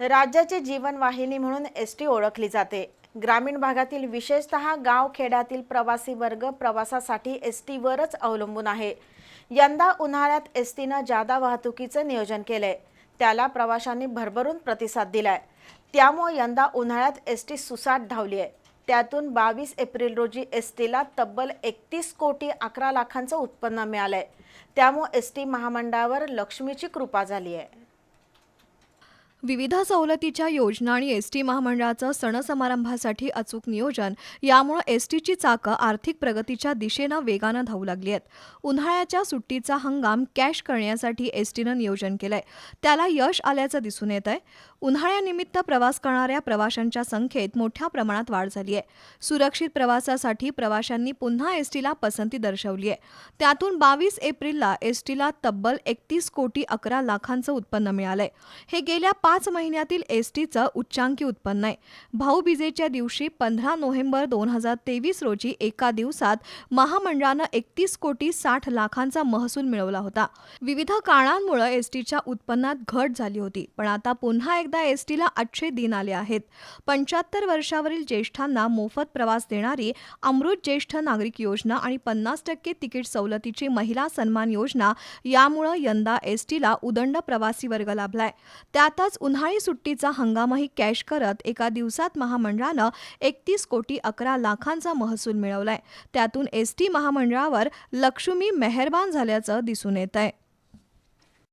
राज्याची जीवनवाहिनी म्हणून एस टी ओळखली जाते. ग्रामीण भागातील विशेषतः गाव खेड्यातील प्रवासी वर्ग प्रवासासाठी एस टीवरच अवलंबून आहे. यंदा उन्हाळ्यात एस टीनं जादा वाहतुकीचं नियोजन केलंय. त्याला प्रवाशांनी भरभरून प्रतिसाद दिलाय. त्यामुळे यंदा उन्हाळ्यात एस टी सुसाट धावली आहे त्यातून बावीस एप्रिल रोजी एस टीला तब्बल एकतीस कोटी अकरा लाखांचं उत्पन्न मिळालंय. त्यामुळे एस टी महामंडळावर लक्ष्मीची कृपा झाली आहे विविध सवलतीच्या योजना आणि एस टी महामंडळाचं सणसमारंभासाठी अचूक नियोजन यामुळं एस टीची चाकं आर्थिक प्रगतीच्या दिशेनं वेगानं धावू लागली आहेत. उन्हाळ्याच्या सुट्टीचा हंगाम कॅश करण्यासाठी एस टीनं नियोजन केलंय. त्याला यश आल्याचं दिसून येत आहे उन्हाळ्यानिमित्त प्रवास करणाऱ्या प्रवाशांच्या संख्येत मोठ्या प्रमाणात वाढ झाली आहे. सुरक्षित प्रवासासाठी प्रवाशांनी पुन्हा एस टीला पसंती दर्शवली आहे. त्यातून बावीस एप्रिलला एस टीला तब्बल एकतीस कोटी अकरा लाखांचं उत्पन्न मिळालंय. हे गेल्या पाच महिन्यातील एस टीचं उच्चांकी उत्पन्न आहे. भाऊबीजेच्या दिवशी पंधरा नोव्हेंबर दोन हजार तेवीस रोजी एका दिवसात महामंडळानं एकतीस कोटी साठ लाखांचा महसूल मिळवला होता. विविध कारणांमुळे एस टीच्या उत्पन्नात घट झाली होती पण आता पुन्हा एकदा एस टीला आठशे दिन आले आहेत. पंच्याहत्तर वर्षावरील ज्येष्ठांना मोफत प्रवास देणारी अमृत ज्येष्ठ नागरिक योजना आणि पन्नास टक्के तिकीट सवलतीची महिला सन्मान योजना यामुळं यंदा एस टीला उदंड प्रवासी वर्ग लाभलाय. त्यातच उन्हाळी सुट्टीचा हंगामही कॅश करत एका दिवसात महामंडळानं एकतीस कोटी अकरा लाखांचा महसूल मिळवलाय. त्यातून एस टी महामंडळावर लक्ष्मी मेहरबान झाल्याचं दिसून येत आहे